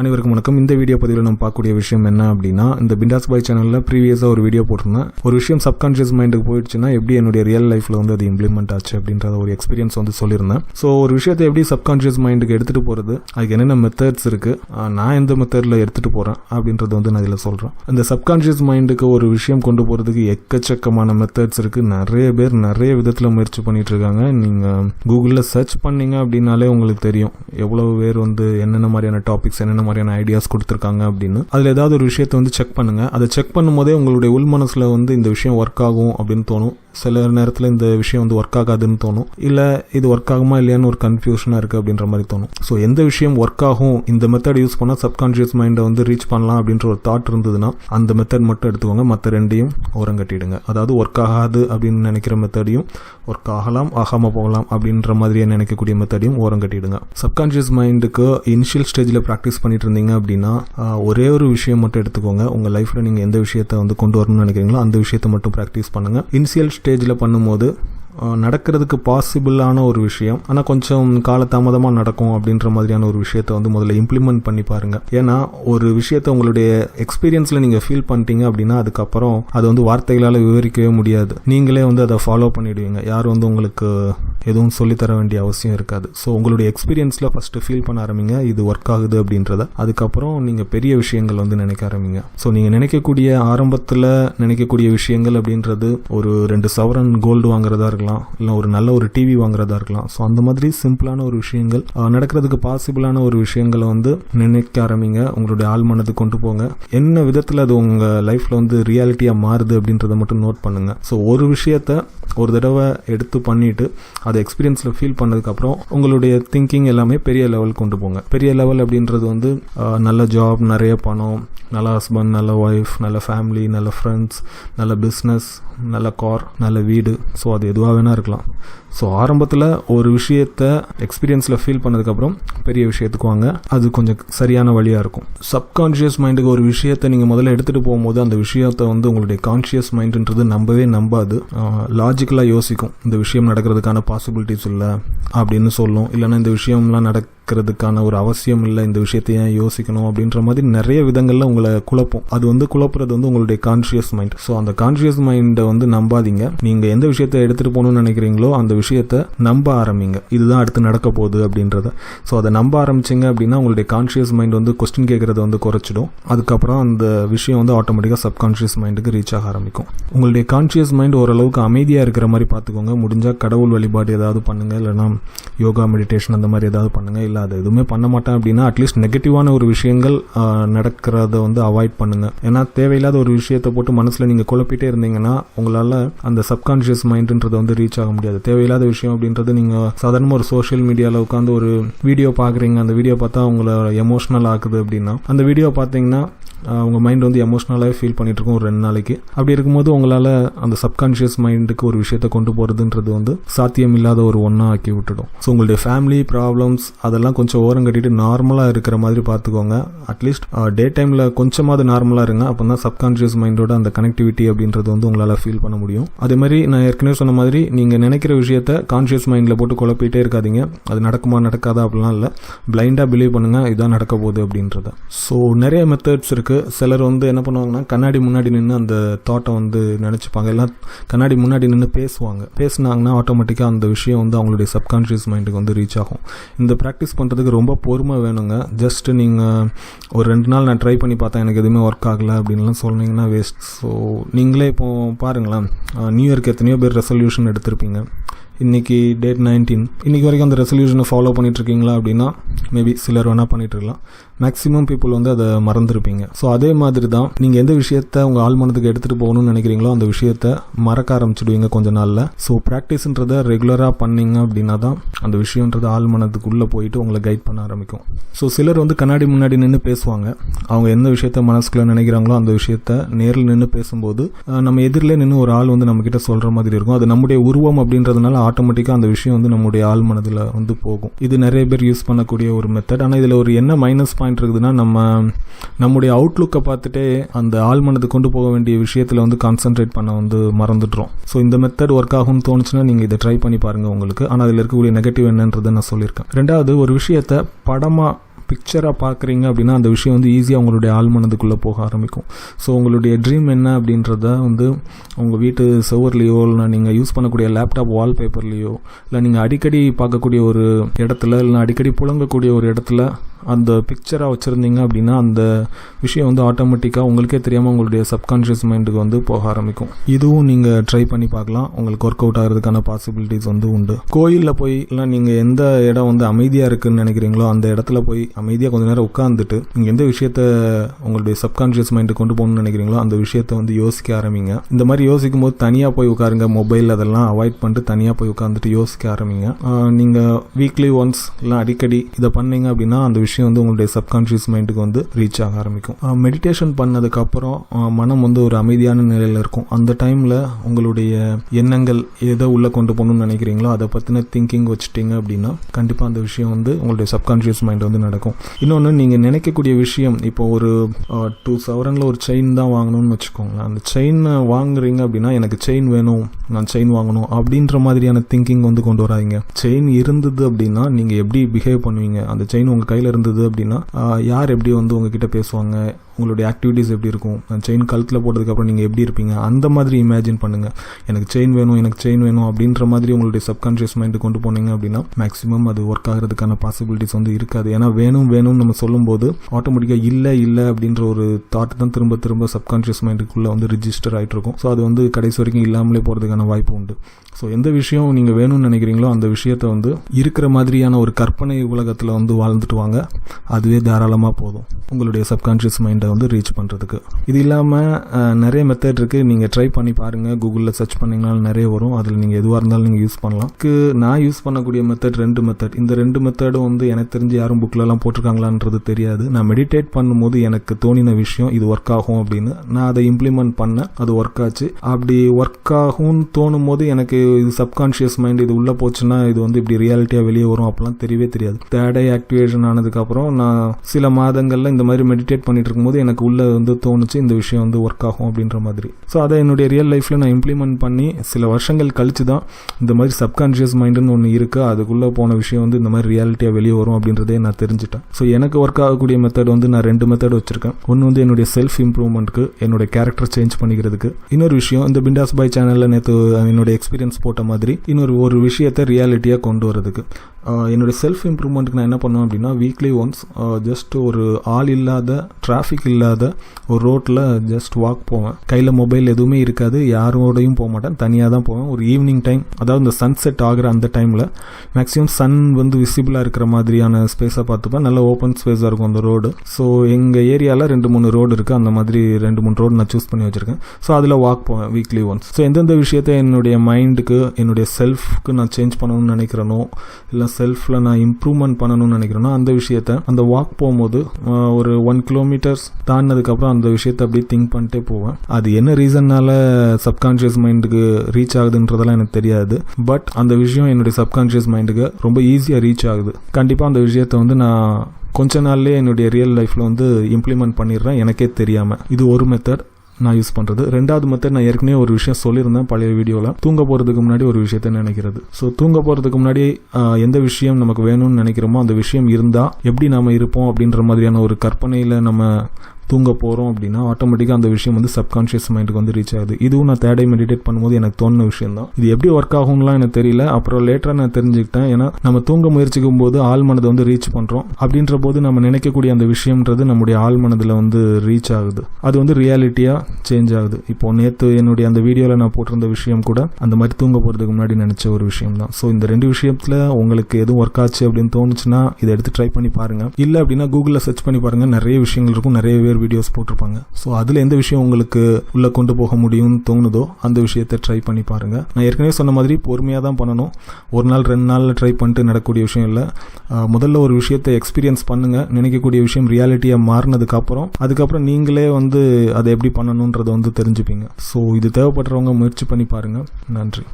அனைவருக்கும் வணக்கம். இந்த வீடியோ பதிவில் நம்ம பார்க்கக்கூடிய விஷயம் என்ன அப்படின்னா இந்த பிண்டாஸ் பாய் சேனலில் ப்ரீவியஸாக ஒரு வீடியோ போட்டிருந்தேன். ஒரு விஷயம் சப்கான்ஷியஸ் மைண்டுக்கு போயிடுச்சுன்னா எப்படி என்னுடைய ரியல் லைஃப்பில் வந்து அது இம்ப்ளிமெண்ட் ஆச்சு அப்படின்றத ஒரு எக்ஸ்பீரியன்ஸ் வந்து சொல்லியிருந்தேன். ஸோ ஒரு விஷயத்தை எப்படி சப்கான்ஷியஸ் மைண்டுக்கு எடுத்துகிட்டு போகிறது அதுக்கு என்னென்ன மெத்தட்ஸ் இருக்குது நான் எந்த மெத்தடில் எடுத்துகிட்டு போகிறேன் அப்படின்றது வந்து நான் இதில் சொல்கிறேன் இந்த சப்கான்ஷியஸ் மைண்டுக்கு ஒரு விஷயம் கொண்டு போகிறதுக்கு எக்கச்சக்கமான மெத்தட்ஸ் இருக்குது நிறைய பேர் நிறைய விதத்தில் முயற்சி பண்ணிட்டு இருக்காங்க நீங்கள் கூகுளில் சர்ச் பண்ணீங்க அப்படின்னாலே உங்களுக்கு தெரியும். எவ்வளவு பேர் வந்து என்னென்ன மாதிரியான டாபிக்ஸ் என்னென்ன மாதிரியான ஐடியாஸ் கொடுத்துருக்காங்க அப்படின்னு. அதில் ஏதாவது ஒரு விஷயத்தை வந்து செக் பண்ணுங்கள் அதை செக் பண்ணும்போதே உங்களுடைய உள் மனசில் வந்து இந்த விஷயம் ஒர்க் ஆகும் அப்படின்னு தோணும். சில நேரத்தில் இந்த விஷயம் வந்து ஒர்க் ஆகாதுன்னு தோணும். இல்லை இது ஒர்க் ஆகுமா இல்லையான்னு ஒரு கன்ஃபியூஷனாக இருக்குது அப்படின்ற மாதிரி தோணும். ஸோ எந்த விஷயம் ஒர்க் ஆகும் இந்த மெத்தட் யூஸ் பண்ணால் சப்கான்ஷியஸ் மைண்டை வந்து ரீச் பண்ணலாம் அப்படின்ற ஒரு தாட் இருந்ததுன்னா அந்த மெத்தட் மட்டும் எடுத்துக்கோங்க. மற்ற ரெண்டையும் ஓரம் கட்டிடுங்க அதாவது ஒர்க் ஆகாது அப்படின்னு நினைக்கிற மெத்தடையும் ஒர்க் ஆகலாம் ஆகாமல் போகலாம் அப்படின்ற மாதிரியே நினைக்கக்கூடிய மெத்தடையும் ஓரம் கட்டிடுங்க சப்கான்ஷியஸ் மைண்டுக்கு இனிஷியல் ஸ்டேஜில் ப்ராக்டிஸ் பண்ணிட்டு இருந்தீங்க அப்படின்னா ஒரே ஒரு விஷயம் மட்டும் எடுத்துக்கோங்க. உங்கள் லைஃப்பில் நீங்கள் எந்த விஷயத்தை வந்து கொண்டு வரணும்னு நினைக்கிறீங்களோ அந்த விஷயத்தை மட்டும் ப்ராக்டிஸ் பண்ணுங்கள் இனிஷியல் ஸ்டேஜில் பண்ணும்போது நடக்கிறதுக்கு பாசிபிளான ஒரு விஷயம். ஆனால் கொஞ்சம் காலதாமதமாக நடக்கும் அப்படின்ற மாதிரியான ஒரு விஷயத்தை வந்து முதல்ல இம்ப்ளிமெண்ட் பண்ணி பாருங்கள் ஏன்னா ஒரு விஷயத்தை உங்களுடைய எக்ஸ்பீரியன்ஸில் நீங்கள் ஃபீல் பண்ணிட்டீங்க அப்படின்னா அதுக்கப்புறம் அது வந்து வார்த்தைகளால் விவரிக்கவே முடியாது. நீங்களே வந்து அதை ஃபாலோ பண்ணிடுவீங்க. யாரும் வந்து உங்களுக்கு எதுவும் சொல்லித்தர வேண்டிய அவசியம் இருக்காது. ஸோ உங்களுடைய எக்ஸ்பீரியன்ஸில் ஃபஸ்ட்டு ஃபீல் பண்ண ஆரம்பிங்க. இது ஒர்க் ஆகுது அப்படின்றத. அதுக்கப்புறம் நீங்கள் பெரிய விஷயங்கள் வந்து நினைக்க ஆரம்பிங்க. ஸோ நீங்கள் நினைக்கக்கூடிய ஆரம்பத்தில் நினைக்கக்கூடிய விஷயங்கள் அப்படின்றது ஒரு ரெண்டு சவரன் கோல்டு வாங்குறதா இருக்கலாம். இல்லை ஒரு நல்ல ஒரு டிவி வாங்குறதா இருக்கலாம். ஸோ அந்த மாதிரி சிம்பிளான ஒரு விஷயங்கள் நடக்கிறதுக்கு பாசிபிளான ஒரு விஷயங்களை வந்து நினைக்க ஆரம்பிங்க. உங்களுடைய ஆள் மனதுக்கு கொண்டு போங்க. என்ன விதத்தில் அது உங்கள் லைஃப்பில் வந்து ரியாலிட்டியாக மாறுது அப்படின்றத மட்டும் நோட் பண்ணுங்க. ஸோ ஒரு விஷயத்த ஒரு தடவை எடுத்து பண்ணிட்டு அதை எக்ஸ்பீரியன்ஸில் ஃபீல் பண்ணதுக்கப்புறம் உங்களுடைய திங்கிங் எல்லாமே பெரிய லெவல் கொண்டு போங்க. பெரிய லெவல் அப்படின்றது வந்து நல்ல ஜாப் நிறைய பணம் நல்ல ஹஸ்பண்ட் நல்ல ஒய்ஃப் நல்ல ஃபேமிலி நல்ல ஃப்ரெண்ட்ஸ் நல்ல பிஸ்னஸ் நல்ல கார் நல்ல வீடு. ஸோ அது எதுவாக வேணால் இருக்கலாம். ஸோ ஆரம்பத்தில் ஒரு விஷயத்த எக்ஸ்பீரியன்ஸில் ஃபீல் பண்ணதுக்கப்புறம் பெரிய விஷயத்துக்கு வாங்க. அது கொஞ்சம் சரியான வழியாக இருக்கும். சப்கான்ஷியஸ் மைண்டுக்கு ஒரு விஷயத்தை நீங்கள் முதல்ல எடுத்துகிட்டு போகும்போது அந்த விஷயத்தை வந்து உங்களுடைய கான்ஷியஸ் மைண்டுன்றது நம்பவே நம்பாது. லாஜிக்கலாக யோசிக்கும். இந்த விஷயம் நடக்கிறதுக்கான பாசிபிலிட்டிஸ் இல்லை அப்படின்னு சொல்லும். இல்லைன்னா இந்த விஷயம்லாம் நடக்க இருக்கிறதுக்கான ஒரு அவசியம் இல்லை இந்த விஷயத்தை ஏன் யோசிக்கணும் அப்படின்ற மாதிரி நிறைய விதங்களில் உங்களை குழப்பம். அது வந்து குழப்புறது வந்து உங்களுடைய கான்ஷியஸ் மைண்ட் ஸோ அந்த கான்ஷியஸ் மைண்டை வந்து நம்பாதீங்க. நீங்கள் எந்த விஷயத்தை எடுத்துகிட்டு போகணும்னு நினைக்கிறீங்களோ அந்த விஷயத்தை நம்ப ஆரம்பிங்க. இதுதான் அடுத்து நடக்க போகுது அப்படின்றத. ஸோ அதை நம்ப ஆரம்பிச்சிங்க அப்படின்னா உங்களுடைய கான்ஷியஸ் மைண்ட் வந்து கொஸ்டின் கேட்குறத வந்து குறைச்சிடும். அதுக்கப்புறம் அந்த விஷயம் வந்து ஆட்டோமேட்டிக்காக சப்கான்ஷியஸ் மைண்டுக்கு ரீச் ஆக ஆரம்பிக்கும். உங்களுடைய கான்ஷியஸ் மைண்ட் ஓரளவுக்கு அமைதியாக இருக்கிற மாதிரி பார்த்துக்கோங்க. முடிஞ்சால் கடவுள் வழிபாடு ஏதாவது பண்ணுங்கள் இல்லைனா யோகா மெடிடேஷன் அந்த மாதிரி ஏதாவது பண்ணுங்கள் இல்லை அது எதுவுமே பண்ண மாட்டேன் அப்படின்னா அட்லீஸ்ட் நெகட்டிவான ஒரு விஷயங்கள் நடக்கிறத வந்து அவாய்ட் பண்ணுங்க. ஏன்னா தேவையில்லாத ஒரு விஷயத்தை போட்டு மனசில் நீங்கள் குழப்பிட்டே இருந்தீங்கன்னா உங்களால் அந்த சப்கான்ஷியஸ் மைண்டுன்றது வந்து ரீச் ஆக முடியாது. தேவையில்லாத விஷயம் அப்படின்றது நீங்கள் சாதாரணமாக ஒரு சோஷியல் மீடியாவில் உட்காந்து ஒரு வீடியோ பார்க்குறீங்க அந்த வீடியோ பார்த்தா உங்களை எமோஷ்னல் ஆக்குது அப்படின்னா அந்த வீடியோ பார்த்தீங்கன்னா உங்கள் மைண்ட் வந்து எமோஷ்னலாகவே ஃபீல் பண்ணிகிட்ருக்கும் ஒரு ரெண்டு நாளைக்கு. அப்படி இருக்கும்போது உங்களால் அந்த சப்கான்ஷியஸ் மைண்டுக்கு ஒரு விஷயத்தை கொண்டு போகிறதுன்றது வந்து சாத்தியம் இல்லாத ஒரு ஒன்றா ஆக்கி விட்டுடும். ஸோ உங்களுடைய ஃபேமிலி ப்ராப்ளம்ஸ் அதெல்லாம் கொஞ்சம் ஓரம் கட்டிட்டு நார்மலாக இருக்கிற மாதிரி பார்த்துக்கோங்க. அட்லீஸ்ட் டே டைமில் கொஞ்சமாவது நார்மலாக இருங்க. அப்போ தான் சப்கான்ஷியஸ் மைண்டோட அந்த கனெக்டிவிட்டி அப்படின்றது வந்து உங்களால் ஃபீல் பண்ண முடியும். அதே மாதிரி நான் ஏற்கனவே சொன்ன மாதிரி நீங்கள் நினைக்கிற விஷயத்த கான்ஷியஸ் மைண்டில் போட்டு குழப்பிட்டே இருக்காதீங்க. அது நடக்குமா நடக்காதா அப்படிலாம் இல்லை. பிளைண்டாக பிலீவ் பண்ணுங்கள் இதான் நடக்க போகுது அப்படின்றத. ஸோ நிறைய மெத்தட்ஸ் இருக்குது சிலர் வந்து என்ன பண்ணுவாங்கன்னா கண்ணாடி முன்னாடி நின்று அந்த தாட்டை வந்து நினச்சிப்பாங்க. எல்லாம் கண்ணாடி முன்னாடி நின்று பேசுவாங்க. பேசுனாங்கன்னா ஆட்டோமேட்டிக்காக அந்த விஷயம் வந்து அவங்களுடைய சப்கான்ஷியஸ் மைண்டுக்கு வந்து ரீச் ஆகும். இந்த ப்ராக்டிஸ் பண்ணுறதுக்கு ரொம்ப பொறுமை வேணுங்க. ஜஸ்ட் நீங்கள் ஒரு ரெண்டு நாள் நான் ட்ரை பண்ணி பார்த்தேன். எனக்கு எதுவுமே ஒர்க் ஆகலை அப்படின்லாம் சொன்னீங்கன்னா வேஸ்ட் ஸோ நீங்களே இப்போது பாருங்களேன். நியூ இயர்க்கு எத்தனையோ பேர் ரெசல்யூஷன் எடுத்திருப்பீங்க. இன்றைக்கி டேட் நைன்டீன் இன்னைக்கு வரைக்கும் அந்த ரெசல்யூஷனை ஃபாலோ பண்ணிகிட்ருக்கீங்களா அப்படின்னா மேபி சிலர் வேணால் பண்ணிகிட்ருக்கலாம் மேக்ஸிமம் பீப்புள் வந்து அதை மறந்துருப்பீங்க. ஸோ அதே மாதிரி தான் நீங்கள் எந்த விஷயத்த உங்கள் ஆழ்மனத்துக்கு எடுத்துகிட்டு போகணும்னு நினைக்கிறீங்களோ அந்த விஷயத்த மறக்க ஆரம்பிச்சிடுவீங்க கொஞ்ச நாளில். ஸோ ப்ராக்டிஸ்ன்றதை ரெகுலராக பண்ணீங்க அப்படின்னா தான் அந்த விஷயன்றது ஆழ்மனத்துக்குள்ளே போயிட்டு உங்களை கைட் பண்ண ஆரம்பிக்கும். ஸோ சிலர் வந்து கண்ணாடி முன்னாடி நின்று பேசுவாங்க. அவங்க எந்த விஷயத்த மனசுக்குள்ள நினைக்கிறாங்களோ அந்த விஷயத்த நேரில் நின்று பேசும்போது நம்ம எதிரில் நின்று ஒரு ஆள் வந்து நம்மக்கிட்ட சொல்கிற மாதிரி இருக்கும். அது நம்முடைய உருவம் அப்படின்றதுனால ஆட்டோமேட்டிக்காக அந்த விஷயம் வந்து நம்முடைய ஆள் மனதில் வந்து போகும். இது நிறைய பேர் யூஸ் பண்ணக்கூடிய ஒரு மெத்தட் ஆனால் இதில் ஒரு என்ன மைனஸ் பாயிண்ட் இருக்குதுன்னா நம்ம நம்முடைய அவுட்லுக்கை பார்த்துட்டே அந்த ஆழ்மனது கொண்டு போக வேண்டிய விஷயத்தில் வந்து கான்சென்ட்ரேட் பண்ண வந்து மறந்துடுறோம். ஸோ இந்த மெத்தட் ஒர்க் ஆகும்னு தோணுச்சுன்னா நீங்கள் இதை ட்ரை பண்ணி பாருங்கள் உங்களுக்கு. ஆனால் அதில் இருக்கக்கூடிய நெகட்டிவ் என்னன்றதை நான் சொல்லியிருக்கேன். ரெண்டாவது ஒரு விஷயத்தை படமாக பிக்சராக பார்க்குறீங்க அப்படின்னா அந்த விஷயம் வந்து ஈஸியாக உங்களுடைய ஆழ்மனதுக்குள்ளே போக ஆரம்பிக்கும். ஸோ உங்களுடைய ட்ரீம் என்ன அப்படின்றத வந்து உங்கள் வீட்டு சுவர்லேயோ இல்லை நீங்கள் யூஸ் பண்ணக்கூடிய லேப்டாப் வால்பேப்பர்லேயோ இல்லை நீங்கள் அடிக்கடி பார்க்கக்கூடிய ஒரு இடத்துல இல்லை அடிக்கடி புழங்கக்கூடிய ஒரு இடத்துல அந்த பிக்சராக வச்சுருந்தீங்க அப்படின்னா அந்த விஷயம் வந்து ஆட்டோமேட்டிக்காக உங்களுக்கே தெரியாமல் உங்களுடைய சப்கான்ஷியஸ் மைண்டுக்கு வந்து போக ஆரம்பிக்கும். இதுவும் நீங்கள் ட்ரை பண்ணி பார்க்கலாம். உங்களுக்கு ஒர்க் அவுட் ஆகிறதுக்கான பாசிபிலிட்டிஸ் வந்து உண்டு. கோயிலில் போய் இல்லை நீங்கள் எந்த இடம் வந்து அமைதியாக இருக்குதுன்னு நினைக்கிறீங்களோ அந்த இடத்துல போய் அமைதியாக கொஞ்ச நேரம் உட்காந்துட்டு நீங்கள் எந்த விஷயத்த உங்களுடைய சப்கான்ஷியஸ் மைண்டு கொண்டு போகணும்னு நினைக்கிறீங்களோ அந்த விஷயத்த வந்து யோசிக்க ஆரம்பிங்க. இந்த மாதிரி யோசிக்கும் போது தனியாக போய் உட்காருங்க மொபைல் அதெல்லாம் அவாய்ட் பண்ணிட்டு தனியாக போய் உட்காந்துட்டு யோசிக்க ஆரம்பிங்க. நீங்கள் வீக்லி ஒன்ஸ் இல்லை அடிக்கடி இதை பண்ணீங்க அப்படின்னா அந்த விஷயம் வந்து உங்களுடைய சப்கான்ஷியஸ் மைண்டுக்கு வந்து ரீச் ஆக ஆரம்பிக்கும். மெடிடேஷன் பண்ணதுக்கப்புறம் மனம் வந்து ஒரு அமைதியான நிலையில் இருக்கும். அந்த டைமில் உங்களுடைய எண்ணங்கள் எதை உள்ளே கொண்டு போகணும்னு நினைக்கிறீங்களோ அதை பற்றின திங்கிங் வச்சுட்டீங்க அப்படின்னா கண்டிப்பாக அந்த விஷயம் வந்து உங்களுடைய சப்கான்ஷியஸ் மைண்ட் வந்து நடக்கும். இன்னொன்று நீங்கள் நினைக்கக்கூடிய விஷயம் இப்போ ஒரு டூ சவரனில் ஒரு செயின் தான் வாங்கணும்னு வச்சுக்கோங்களேன். அந்த செயின் வாங்குறீங்க அப்படின்னா எனக்கு செயின் வேணும் நான் செயின் வாங்கணும் அப்படின்ற மாதிரியான திங்கிங் வந்து கொண்டு வராதிங்க. செயின் இருந்தது அப்படின்னா நீங்கள் எப்படி பிஹேவ் பண்ணுவீங்க? அந்த செயின் உங்கள் கையில் இருந்தது அப்படின்னா யார் எப்படி வந்து உங்ககிட்ட பேசுவாங்க? உங்களுடைய ஆக்டிவிட்டீஸ் எப்படி இருக்கும்? செயின் கழுத்தில் போட்டதுக்கப்புறம் நீங்கள் எப்படி இருப்பீங்க? அந்த மாதிரி இமேஜின் பண்ணுங்கள் எனக்கு செயின் வேணும் எனக்கு செயின் வேணும் அப்படின்ற மாதிரி உங்களுடைய சப்கான்ஷியஸ் மைண்டு கொண்டு போனீங்க அப்படின்னா மேக்ஸிமம் அது ஒர்க் ஆகிறதுக்கான பாசிபிலிட்டிஸ் வந்து இருக்காது. ஏன்னா வேணும் வேணும்னு நம்ம சொல்லும்போது ஆட்டோமேட்டிக்காக இல்லை இல்லை அப்படின்ற ஒரு தாட் தான் திரும்ப திரும்ப சப்கான்ஷியஸ் மைண்டுக்குள்ளே வந்து ரிஜிஸ்டர் ஆகிட்டு இருக்கும். ஸோ அது வந்து கடைசி வரைக்கும் இல்லாமலே போகிறதுக்கான வாய்ப்பு உண்டு. ஸோ எந்த விஷயம் நீங்கள் வேணும்னு நினைக்கிறீங்களோ அந்த விஷயத்த வந்து இருக்கிற மாதிரியான ஒரு கற்பனை உலகத்தில் வந்து வாழ்ந்துட்டு வாங்க. அதுவே தாராளமாக போதும். உங்களுடைய சப்கான்ஷியஸ் மைண்டை வந்து ரீச் பண்ணுறதுக்கு இது இல்லாமல் நிறைய மெத்தட் இருக்குது நீங்கள் ட்ரை பண்ணி பாருங்கள் கூகுளில் சர்ச் பண்ணிங்கனாலும் நிறைய வரும். அதில் நீங்கள் எதுவாக இருந்தாலும் நீங்கள் யூஸ் பண்ணலாம். நான் யூஸ் பண்ணக்கூடிய மெத்தட் ரெண்டு மெத்தட் இந்த ரெண்டு மெத்தடும் வந்து எனக்கு தெரிஞ்சு யாரும் புக்கிலலாம் போட்டிருக்காங்களான்றது தெரியாது. நான் மெடிடேட் பண்ணும்போது எனக்கு தோணின விஷயம் இது ஒர்க் ஆகும் அப்படின்னு. நான் அதை இம்ப்ளிமெண்ட் பண்ணேன். அது ஒர்க் ஆச்சு. அப்படி ஒர்க் ஆகும்னு தோணும் போது எனக்கு இது சப்கான்ஷியஸ் மைண்ட் இது உள்ளே போச்சுன்னா இது வந்து இப்படி ரியாலிட்டியாக வெளியே வரும். அப்பெல்லாம் தெரியவே தெரியாது. தேர்ட் ஐ ஆக்டிவேஷன் ஆனதுக்கப்புறம் நான் சில மாதங்களில் இந்த மாதிரி மெடிடேட் பண்ணிட்டு இருக்கும்போது எனக்கு உள்ளே வந்து தோணுச்சு இந்த விஷயம் வந்து ஒர்க் ஆகும் அப்படின்ற மாதிரி. ஸோ அதை என்னுடைய ரியல் லைஃப்பில் நான் இம்ப்ளிமெண்ட் பண்ணி சில வருஷங்கள் கழிச்சு தான் இந்த மாதிரி சப்கான்ஷியஸ் மைண்டுன்னு ஒன்று இருக்குது அதுக்குள்ளே போன விஷயம் வந்து இந்த மாதிரி ரியாலிட்டியாக வெளியே வரும் அப்படின்றதே நான் தெரிஞ்சுட்டேன். ஸோ எனக்கு ஒர்க் ஆகக்கூடிய மெத்தட் வந்து நான் ரெண்டு மெத்தட் வச்சிருக்கேன். ஒன்று வந்து என்னுடைய செல்ஃப் இம்ப்ரூவ்மெண்ட்டுக்கு என்னுடைய கேரக்டர் சேஞ்ச் பண்ணிக்கிறதுக்கு. இன்னொரு விஷயம் இந்த பிண்டாஸ் பாய் சேனலில் நேற்று என்னுடைய எக்ஸ்பீரியன்ஸ் போட்ட மாதிரி இன்னொரு ஒரு விஷயத்தை ரியாலிட்டியாக கொண்டு வரதுக்கு என்னுடைய செல்ஃப் இம்ப்ரூவ்மெண்ட்டுக்கு நான் என்ன பண்ணுவேன் அப்படின்னா வீக்லி ஒன்ஸ் ஜஸ்ட் ஒரு ஆள் இல்லாத டிராஃபிக் இல்லாத ஒரு ரோட்டில் ஜஸ்ட் வாக் போவேன். கையில் மொபைல் எதுவுமே இருக்காது யாரோடையும் போக மாட்டேன் தனியாக தான் போவேன். ஒரு ஈவினிங் டைம் அதாவது இந்த சன்செட் ஆகிற அந்த டைமில் மேக்ஸிமம் சன் வந்து விசிபிளாக இருக்கிற மாதிரியான ஸ்பேஸை பார்த்துப்பேன். நல்ல ஓப்பன் ஸ்பேஸாக இருக்கும் அந்த ரோடு ஸோ எங்கள் ஏரியாவில் ரெண்டு மூணு ரோடு இருக்குது அந்த மாதிரி ரெண்டு மூணு ரோடு நான் சூஸ் பண்ணி வச்சுருக்கேன். ஸோ அதில் வாக் போவேன் வீக்லி ஒன்ஸ் ஸோ எந்தெந்த விஷயத்தை என்னுடைய மைண்டுக்கு என்னுடைய செல்ஃப்க்கு நான் சேஞ்ச் பண்ணணும்னு நினைக்கிறேனோ இல்லை செல்ஃபில் நான் இம்ப்ரூவ்மெண்ட் பண்ணணும்னு நினைக்கிறேன்னா அந்த விஷயத்த அந்த வாக் போகும்போது ஒரு ஒன் கிலோமீட்டர்ஸ் தாண்டினதுக்கப்புறம் அந்த விஷயத்தை அப்படியே திங்க் பண்ணிட்டே போவேன். அது என்ன ரீசன்னால சப்கான்ஷியஸ் மைண்டுக்கு ரீச் ஆகுதுன்றதெல்லாம் எனக்கு தெரியாது. பட் அந்த விஷயம் என்னுடைய சப்கான்ஷியஸ் மைண்டுக்கு ரொம்ப ஈஸியாக ரீச் ஆகுது. கண்டிப்பாக அந்த விஷயத்தை வந்து நான் கொஞ்ச நாள்லேயே என்னுடைய ரியல் லைஃப்பில் வந்து இம்ப்ளிமெண்ட் பண்ணிடுறேன் எனக்கே தெரியாமல் இது ஒரு மெத்தட் நான் யூஸ் பண்ணுறது ரெண்டாவது மெத்தட் நான் ஏற்கனவே ஒரு விஷயம் சொல்லியிருந்தேன் பழைய வீடியோவில் தூங்க போகிறதுக்கு முன்னாடி ஒரு விஷயத்தை நினைக்கிறது. ஸோ தூங்க போகிறதுக்கு முன்னாடி எந்த விஷயம் நமக்கு வேணும்னு நினைக்கிறோமோ அந்த விஷயம் இருந்தால் எப்படி நாம் இருப்போம் அப்படின்ற மாதிரியான ஒரு கற்பனையில் நம்ம தூங்க போகிறோம் அப்படின்னா ஆட்டோமேட்டிக்காக அந்த விஷயம் வந்து சப்கான்ஷியஸ் மைண்டுக்கு வந்து ரீச் ஆகுது. இதுவும் நான் தேடை மெடிடேட் பண்ணும்போது எனக்கு தோணுன விஷயம் தான் இது எப்படி ஒர்க் ஆகும்லாம் எனக்கு தெரியல. அப்புறம் லேட்டராக நான் தெரிஞ்சுக்கிட்டேன். ஏன்னா நம்ம தூங்க முயற்சிக்கும் போது ஆள் மனதை வந்து ரீச் பண்ணுறோம் அப்படின்ற போது நம்ம நினைக்கக்கூடிய அந்த விஷயம்ன்றது நம்முடைய ஆள் மனதில் வந்து ரீச் ஆகுது. அது வந்து ரியாலிட்டியாக சேஞ்ச் ஆகுது. இப்போ நேற்று என்னுடைய அந்த வீடியோவில் நான் போட்டிருந்த விஷயம் கூட அந்த மாதிரி தூங்க போகிறதுக்கு முன்னாடி நினச்ச ஒரு விஷயம் தான் ஸோ இந்த ரெண்டு விஷயத்தில் உங்களுக்கு எதுவும் ஒர்க் ஆச்சு அப்படின்னு தோணுச்சுன்னா இதை எடுத்து ட்ரை பண்ணி பாருங்கள் இல்லை அப்படின்னா கூகுளில் சர்ச் பண்ணி பாருங்கள் நிறைய விஷயங்கள் இருக்கும். நிறைய பேர் வீடியோஸ் போட்டிருப்பாங்க. ஸோ அதில் எந்த விஷயம் உங்களுக்கு உள்ளே கொண்டு போக முடியும்னு தோணுதோ அந்த விஷயத்தை ட்ரை பண்ணி பாருங்கள் நான் ஏற்கனவே சொன்ன மாதிரி பொறுமையாக தான் பண்ணணும். ஒரு நாள் ரெண்டு நாளில் ட்ரை பண்ணிட்டு நடக்கக்கூடிய விஷயம் இல்லை. முதல்ல ஒரு விஷயத்தை எக்ஸ்பீரியன்ஸ் பண்ணுங்கள் நினைக்கக்கூடிய விஷயம் ரியாலிட்டியாக மாறினதுக்கப்புறம் அதுக்கப்புறம் நீங்களே வந்து அதை எப்படி பண்ணணுன்றதை வந்து தெரிஞ்சுப்பீங்க. ஸோ இது தேவைப்படுறவங்க முயற்சி பண்ணி பாருங்கள் நன்றி.